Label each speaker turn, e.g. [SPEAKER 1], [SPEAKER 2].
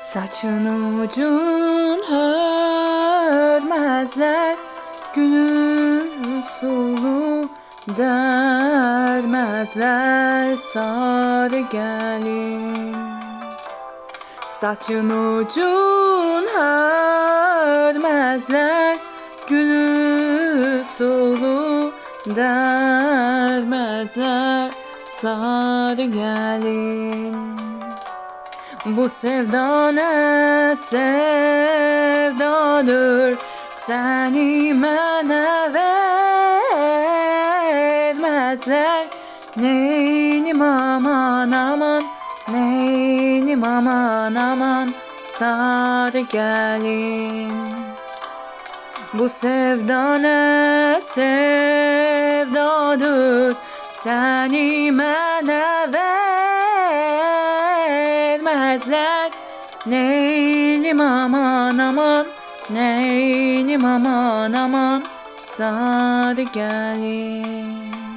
[SPEAKER 1] Saçın ucun hörmezler Gülü sulu dermezler. Sarı gelin. Saçın ucun hörmezler Gülü sulu dermezler. Sarı gelin bu sevda ne sevdadır? Seni mənə vermezler. Neynim aman aman Neynim aman aman Sarı gelin. Bu sevda ne sevdadır? Seni mənə bilməzlər Neynim aman aman Neynim aman aman. Sadı gəlir